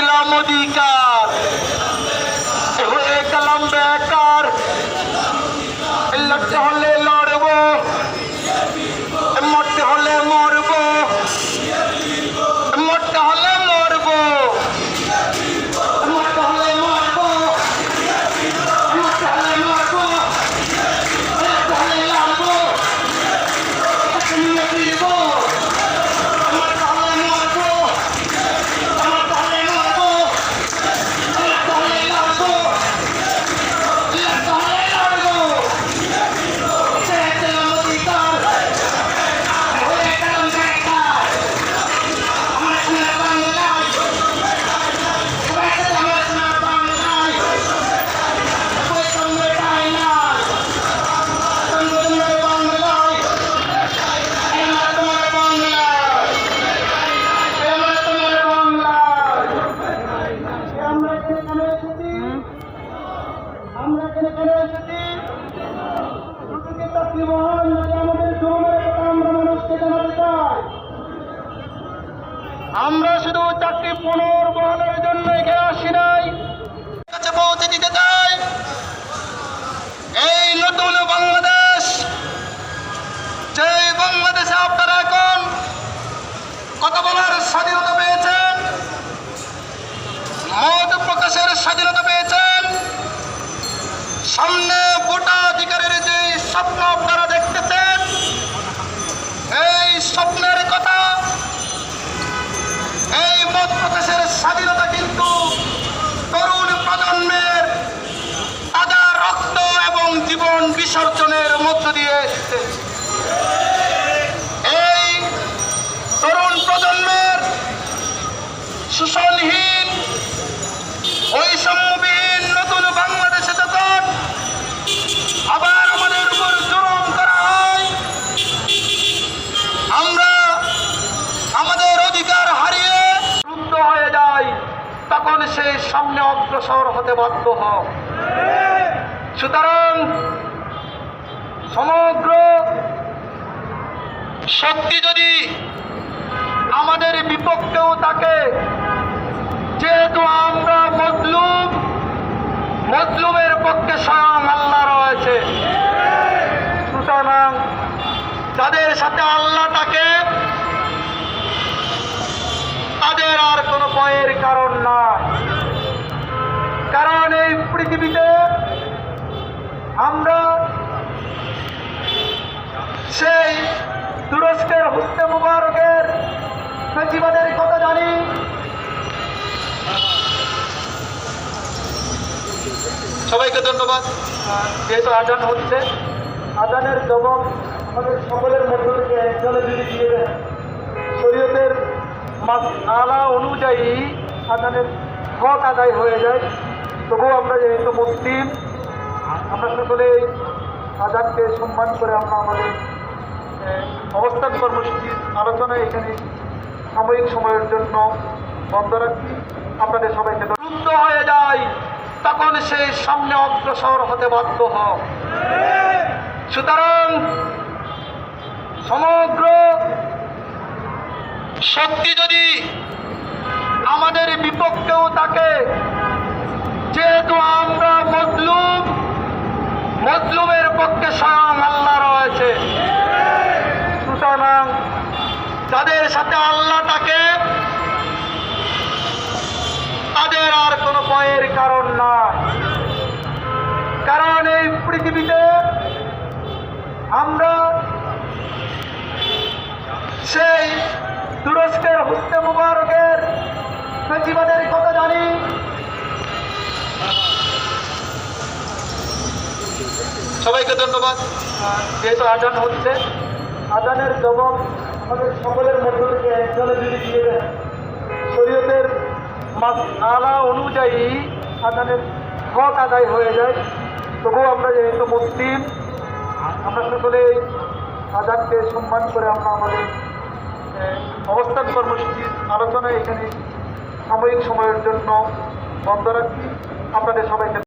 দিলাম অধিকার হয়ে গেলাম বেকার। লক্ষ্য হলে আমরা শুধু চাকরি পুনর্বহনের জন্য এখানে আসি নাই। স্বাধীনতা কিন্তু তরুণ প্রজন্মের তাজা রক্ত এবং জীবন বিসর্জনের মধ্য দিয়ে এসেছে। এই তরুণ প্রজন্মের শোষণহীন বৈষম্যবিহীন নতুন বাংলাদেশে যখন আবার আমাদের উপর জুলুম করা হয় আমরা আমাদের অধিকার হারিয়ে রুদ্ধ হয়ে যাই তখন সেই সামনে অগ্রসর হতে বাধ্য হয় সুতরাং সমগ্র শক্তি যদি আমাদের বিপক্ষেও থাকে, যেহেতু আমরা মজলুম, মজলুমের পক্ষে স্বয়ং আল্লাহ রয়েছে। সুতরাং যাদের সাথে আল্লাহ থাকে তাদের আর কোনো ভয়ের কারণ নাই কারণ এই পৃথিবীতে আমরা সেই তুরস্কের হুস্তে মুবারকের ফেসিবাদের কথা জানি। সবাইকে ধন্যবাদ। যেহেতু আজান হচ্ছে, আজানের জবাব আমাদের সকলের মধ্য থেকে একজনে যদি দিয়ে দেন, শরীয়তের আলা অনুযায়ী আজানের হক আদায় হয়ে যায়। তবুও আমরা যেহেতু মুসলিম। আমরা সকলে এই আজানকে সম্মান করে আমরা আমাদের অবস্থান কর্মসূচির আলোচনা এখানে সাময়িক সময়ের জন্য বন্ধ রাখছি। আপনাদের সবাইকে রুদ্ধ হয়ে যায়, তখন সেই সামনে অগ্রসর হতে বাধ্য হয় সুতরাং সমগ্র শক্তি যদি আমাদের বিপক্ষেও থাকে যেহেতু আমরা মজলুম মজলুমের পক্ষে স্বয়ং আল্লাহ রয়েছে। সুতরাং যাদের সাথে আল্লাহ থাকে, তাদের আর কোনো ভয়ের কারণ না কারণ এই পৃথিবীতে আমরা সেই তুরস্কের হুস্তে মুবারকের ফেসিবাদের কথা জানি সবাইকে ধন্যবাদ। যেহেতু আজান হচ্ছে, আজানের জবাব আমাদের সকলের মধ্য থেকে একজনে যদি দিয়ে দেন। শরীয়তের আলা অনুযায়ী আজানের হক আদায় হয়ে যায়। তবুও আমরা যেহেতু মুসলিম, আমরা সকলে আজানকে সম্মান করে আমরা আমাদের অবস্থান কর্মসূচির আলোচনা এখানে সাময়িক সময়ের জন্য বন্ধ রাখছি। আপনাদের সবাইকে